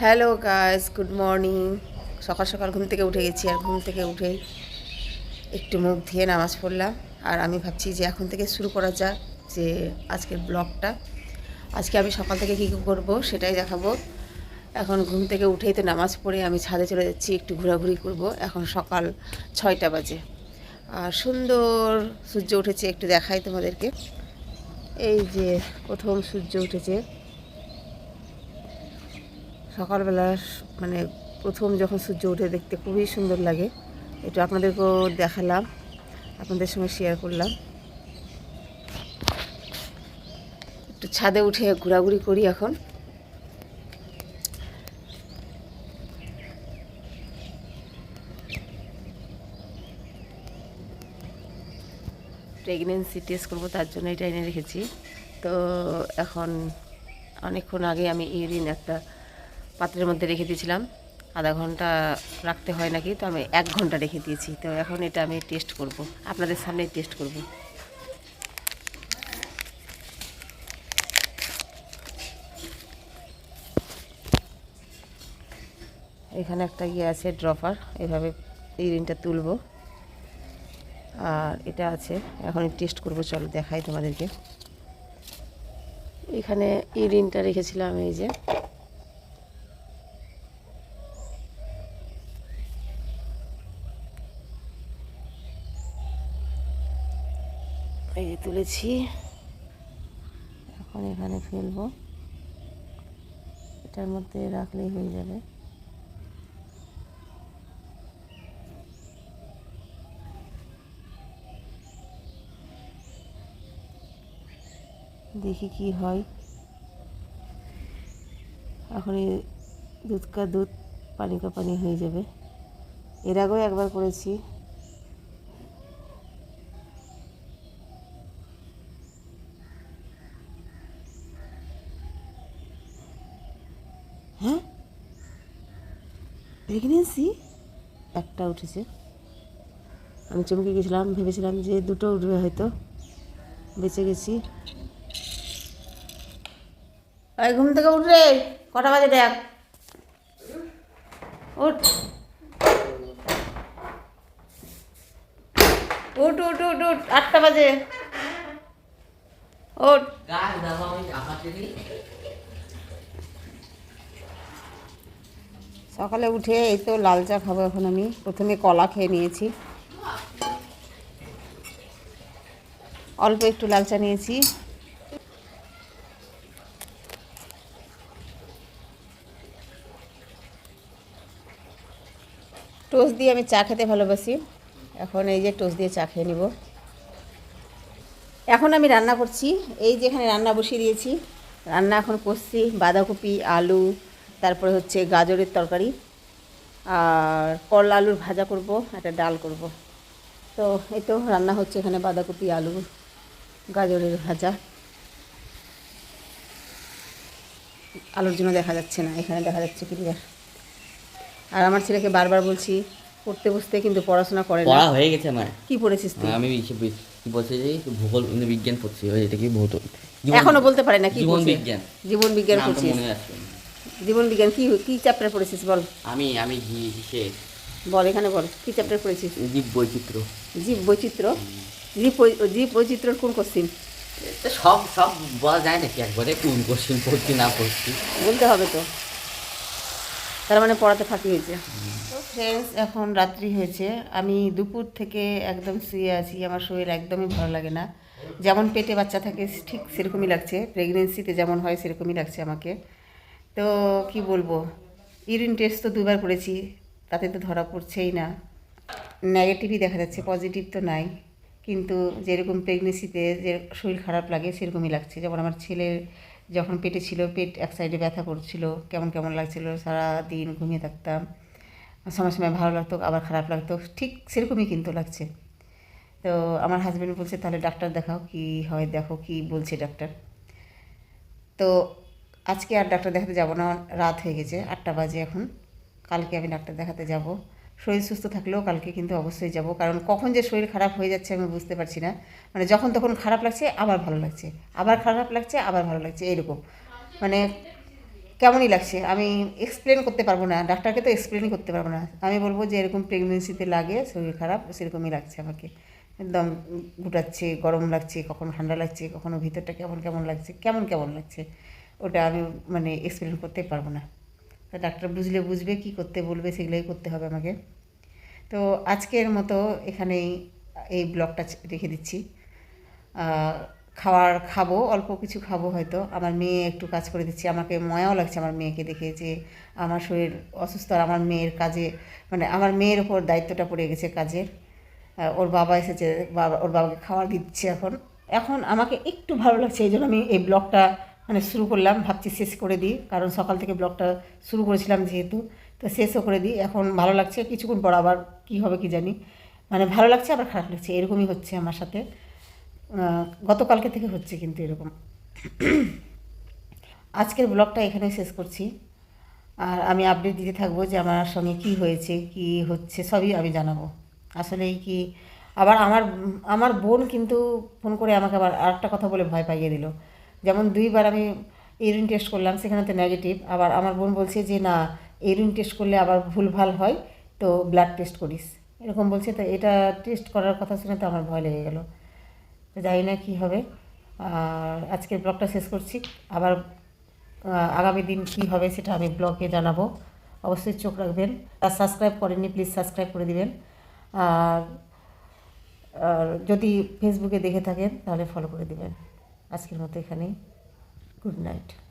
Hello guys good morning সকাল সকাল ঘুম থেকে উঠে গেছি আর ঘুম থেকে উঠেই একটু মুখ ধুয়ে নামাজ পড়লাম। আর আমি ভাবছি যে এখন থেকে শুরু করা যাক যে আজকের ব্লগটা। আজকে আমি সকাল থেকে কী কী করব সেটাই দেখাবো। এখন ঘুম থেকে উঠেই তো নামাজ পড়ে আমি ছাদে চলে যাচ্ছি, একটু ঘোরাঘুরি করব। এখন সকাল ছয়টা বাজে। আর সুন্দর সূর্য উঠেছে, একটু দেখাই তোমাদেরকে। এই যে প্রথম সূর্য উঠেছে। সকালবেলা মানে প্রথম যখন সূর্য উঠে দেখতে খুবই সুন্দর লাগে। একটু আপনাদেরকেও দেখালাম, আপনাদের সঙ্গে শেয়ার করলাম। একটু ছাদে উঠে ঘোরাঘুরি করি এখন। প্রেগনেন্সি টেস্ট করব, তার জন্য এটা এনে রেখেছি। তো এখন অনেকক্ষণ আগে আমি ইউরিন একটা পাত্রের মধ্যে রেখে দিয়েছিলাম। আধা ঘণ্টা রাখতে হয় নাকি, তো আমি এক ঘণ্টা রেখে দিয়েছি। তো এখন এটা আমি টেস্ট করব। আপনাদের সামনে টেস্ট করব। এখানে একটা ইয়ে আছে ড্রপার এভাবে ইউরিনটা তুলব। আর এটা আছে, এখন টেস্ট করব, চলো দেখাই তোমাদেরকে। এখানে ইউরিনটা রেখেছিলাম, এই যে এই যে তুলেছি। এখন এখানে ফেলব। এটার মধ্যে রাখলেই হয়ে যাবে। দেখি কি হয়। এখন এই দুধ কা দুধ পানি পানি হয়ে যাবে। এর আগেও একবার করেছি হ্যাঁ প্রেগনেন্সি একটা উঠেছে। আমি চমকে গেছিলাম ভেবেছিলাম যে দুটো উঠবে হয়তো। বেঁচে গেছি। ওই ঘুম থেকে উঠ রে। কটা বাজে দেখ। উঠ। উঠ উঠ উঠ উঠ। আটটা বাজে। উঠ। সকালে উঠে এই তো লাল চা খাব এখন আমি। প্রথমে কলা খেয়ে নিয়েছি। অল্প একটু লাল চা নিয়েছি। টোস্ট দিয়ে আমি চা খেতে ভালোবাসি। এখন এই যে টোস্ট দিয়ে চা খেয়ে নিব। এখন আমি রান্না করছি। এই যে এখানে রান্না বসিয়ে দিয়েছি। রান্না এখন করছি বাঁধাকপি, আলু তারপরে হচ্ছে গাজরের তরকারি আর করলা আলুর ভাজা করব একটা ডাল করব। তো এই তো রান্না হচ্ছে এখানে বাঁধাকপি আলু গাজরের ভাজা। আলুর জন্য দেখা যাচ্ছে না এখানে দেখা যাচ্ছে ক্লিয়ার। আর আমার ছেলেকে বারবার বলছি পড়তে বসতে কিন্তু পড়াশোনা করে না। পড়া হয়ে গেছে আমার। কি পড়েছিস তুই? আমি বলছি যে ভূগোল বিজ্ঞান পড়ছি এটা কি ভৌত এখনও বলতে পারে না কি জীবন বিজ্ঞান। জীবন বিজ্ঞান পড়ছিস। জীবন বিজ্ঞান কি কি চ্যাপ্টার পড়েছিস বল? আমি আমি হিসে বল এখানে বল কি চ্যাপ্টার পড়েছিস? জীব বৈচিত্র্য জীব বৈচিত্র্য জীব জীব বৈচিত্র্যর কোন কোশ্চিন সব সব বলা যায় নাকি একবারে কোন কোশ্চিন পড়ছি না পড়ছি? বলতে হবে তো। তার মানে পড়াতে ফাঁকি হয়েছে। তো ফ্রেন্ডস এখন রাত্রি হয়েছে। আমি দুপুর থেকে একদম শুয়ে আছি আমার শরীর একদমই ভালো লাগে না। যেমন পেটে বাচ্চা থাকে ঠিক সেরকমই লাগছে। প্রেগনেন্সিতে যেমন হয় সেরকমই লাগছে আমাকে। তো কি বলব? ইউরিন টেস্ট তো দুবার করেছি, তাতে তো ধরা পড়ছেই না। নেগেটিভই দেখা যাচ্ছে পজিটিভ তো নাই। কিন্তু যেরকম প্রেগনেন্সিতে যে শরীর খারাপ লাগে, সেরকমই লাগছে। যেমন আমার ছেলের যখন পেটে ছিল, পেট এক সাইডে ব্যথা করছিল, কেমন কেমন লাগছিল সারা দিন ঘুমিয়ে থাকতাম। সময় সময় ভালো লাগতো, আবার খারাপ লাগতো। ঠিক সেরকমই কিন্তু লাগছে। তো আমার হাজব্যান্ড বলছে, তাহলে ডাক্তার দেখাও কি হয়, দেখো কি বলছে ডাক্তার। তো আজকে আর ডাক্তার দেখাতে যাব না, রাত হয়ে গেছে, আটটা বাজে এখন। কালকে আমি ডাক্তার দেখাতে যাব। শরীর সুস্থ থাকলেও কালকে কিন্তু অবশ্যই যাব, কারণ কখন যে শরীর খারাপ হয়ে যাচ্ছে আমি বুঝতে পারছি না। মানে যখন তখন খারাপ লাগছে, আবার ভালো লাগছে। আবার খারাপ লাগছে, আবার ভালো লাগছে এরকম মানে কেমনই লাগছে, আমি এক্সপ্লেন করতে পারব না, ডাক্তারকে তো এক্সপ্লেনই করতে পারব না। আমি বলব যে এরকম প্রেগনেন্সিতে লাগে, শরীর খারাপ, সেরকমই লাগছে আমাকে। একদম গুটাচ্ছে, গরম লাগছে, কখন ঠান্ডা লাগছে, কখনো ভিতরটা কেমন কেমন লাগছে, কেমন কেমন লাগছে। ওটা আমি মানে এক্সপ্লেন করতে পারব না। ডাক্তার বুঝলে বুঝবে, কি করতে বলবে সেগুলোই করতে হবে আমাকে। তো আজকের মতো এখানেই এই ব্লগটা রেখে দিচ্ছি। খাওয়ার খাব, অল্প কিছু খাব হয়তো। আমার মেয়ে একটু কাজ করে দিচ্ছে। আমাকে ময়াও লাগছে আমার মেয়েকে দেখে যে আমার শরীর অসুস্থ আর আমার মেয়ের কাজে মানে আমার মেয়ের ওপর দায়িত্বটা পড়ে গেছে কাজের। ওর বাবা এসেছে, বাবা, ওর বাবাকে খাবার দিচ্ছে এখন। এখন আমাকে একটু ভালো লাগছে, এই জন্য আমি এই ব্লগটা মানে শুরু করলাম, ভাবছি শেষ করে দিই। কারণ সকাল থেকে ব্লগটা শুরু করেছিলাম যেহেতু, তো শেষও করে দিই। এখন ভালো লাগছে, কিছুক্ষণ পর আবার কী হবে কি জানি। মানে ভালো লাগছে, আবার খারাপ লাগছে, এরকমই হচ্ছে আমার সাথে। গতকালকে থেকে হচ্ছে কিন্তু এরকম। আজকের ব্লগটা এখানে শেষ করছি। আর আমি আপডেট দিতে থাকব যে আমার সঙ্গে কি হয়েছে, কি হচ্ছে, সবই আমি জানাব। আসলেই কি, আবার আমার আমার বোন কিন্তু ফোন করে আমাকে আবার আরেকটা কথা বলে ভয় পাইয়ে দিল। যেমন দুইবার আমি ইউরিন টেস্ট করলাম সেখানে তো নেগেটিভ আবার আমার বোন বলছে যে, না ইউরিন টেস্ট করলে আবার ভুলভাল হয়, তো ব্লাড টেস্ট করিস। এরকম বলছে, তো এটা টেস্ট করার কথা শুনে তো আমার ভয় লেগে গেলো। তো জানি না কী হবে। আর আজকের ব্লগটা শেষ করছি। আবার আগামী দিন কী হবে সেটা আমি ব্লগে জানাব। অবশ্যই চোখ রাখবেন। আর সাবস্ক্রাইব করেননি প্লিজ সাবস্ক্রাইব করে দিবেন। আর আর যদি ফেসবুকে দেখে থাকেন, তাহলে ফলো করে দিবেন। আজকের মতো এখানেই। Good night.